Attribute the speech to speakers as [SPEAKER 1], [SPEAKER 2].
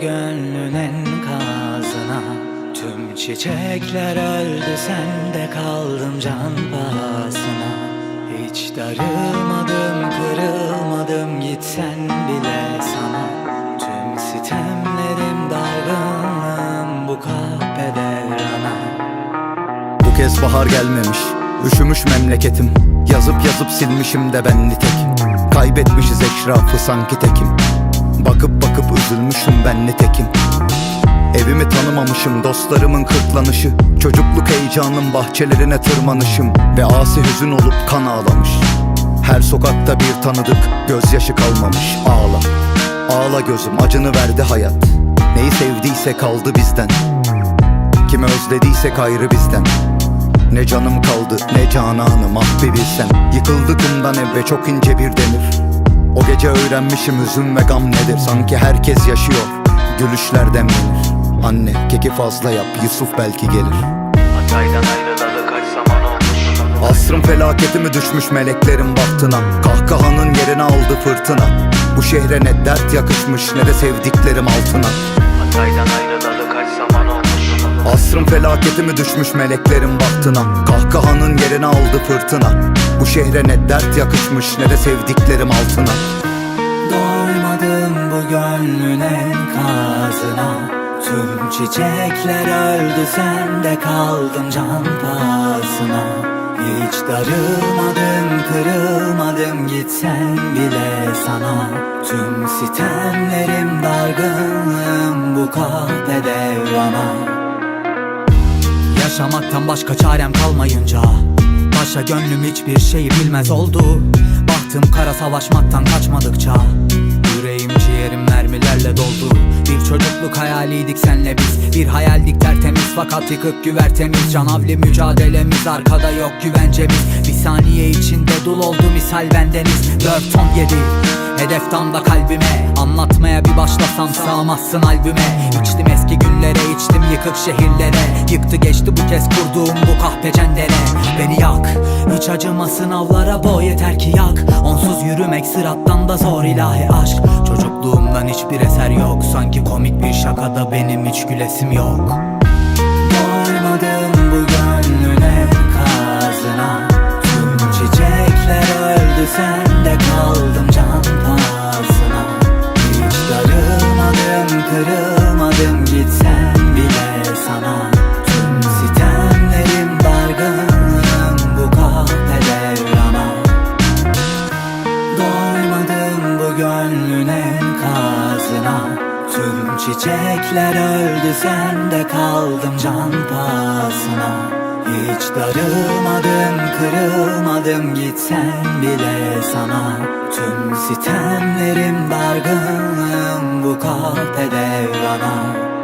[SPEAKER 1] gönlün enkazına. Tüm çiçekler öldü sende kaldım can pahasına. Hiç darılmadım kırılmadım gitsen bile sana. Tüm sitemlerim dargınlığım bu kahpe devrana
[SPEAKER 2] Bu kez bahar gelmemiş Üşümüş memleketim. Yazıp yazıp silmişim de ben nitek Kaybetmişiz eşrafı sanki tekim Bakıp bakıp üzülmüşüm ben nitekim Evimi tanımamışım dostlarımın kırklanışı. Çocukluk heyecanım bahçelerine tırmanışım. Ve asi hüzün olup kan ağlamış. Her sokakta bir tanıdık gözyaşı kalmamış. Ağla, ağla gözüm acını verdi hayat. Neyi sevdiyse kaldı bizden. Kimi özlediysek ayrı bizden. Ne canım kaldı ne cananım ah bir bilsen Yıkıldı ve çok ince bir demir Gece öğrenmişim üzüm ve gam nedir? Sanki herkes yaşıyor. Gülüşler demlenir Anne keki fazla yap. Yusuf belki gelir.
[SPEAKER 3] Hatay'dan ayrılalı kaç zaman olmuş?
[SPEAKER 2] Asrın felaketi mi düşmüş meleklerin bahtına. Kahkahanın yerini aldı fırtına. Bu şehre ne dert yakışmış ne de sevdiklerim altına.
[SPEAKER 3] Hatay'dan ayrılalı kaç zaman olmuş?
[SPEAKER 2] Asrın felaketi mi düşmüş meleklerin bahtına. Kahkahanın yerini aldı fırtına. Bu şehre ne dert yakışmış ne de sevdiklerim altına
[SPEAKER 1] Bu gönlün enkazına Tüm çiçekler öldü sende kaldım can pahasına. Hiç darılmadım kırılmadım gitsen bile sana. Tüm sitemlerim dargınlığım bu kahpe devrana. Yaşamaktan başka çarem kalmayınca Başa gönlüm hiçbir şeyi bilmez oldu. Bahtım kara savaşmaktan kaçmadıkça mermilerle doldu. Bir çocukluk hayaliydik senle biz. Bir hayaldik tertemiz fakat yıkık güvertemiz Canavli mücadelemiz arkada yok güvencemiz. Bir saniye içinde dul oldu misal bendeniz. 4 ton 7 Hedef tam da kalbime. Anlatmaya bir başlasam sığamazsın albüme. İçtim eski günlere içtim yıkık şehirlere. Yıktı geçti bu kez kurduğum bu kahpe cendere. Beni yak hiç acıma sınavlara boy yeter ki yak. Onsuz yürümek sırattan da zor ilahi aşk Çocukluğumdan hiçbir eser yok. Sanki komik bir şakada benim hiç gülesim yok çiçekler öldü sende kaldım can pahasına. Hiç darılmadım kırılmadım gitsen bile sana. Tüm sitemlerim dargınlığım bu kahpe devrana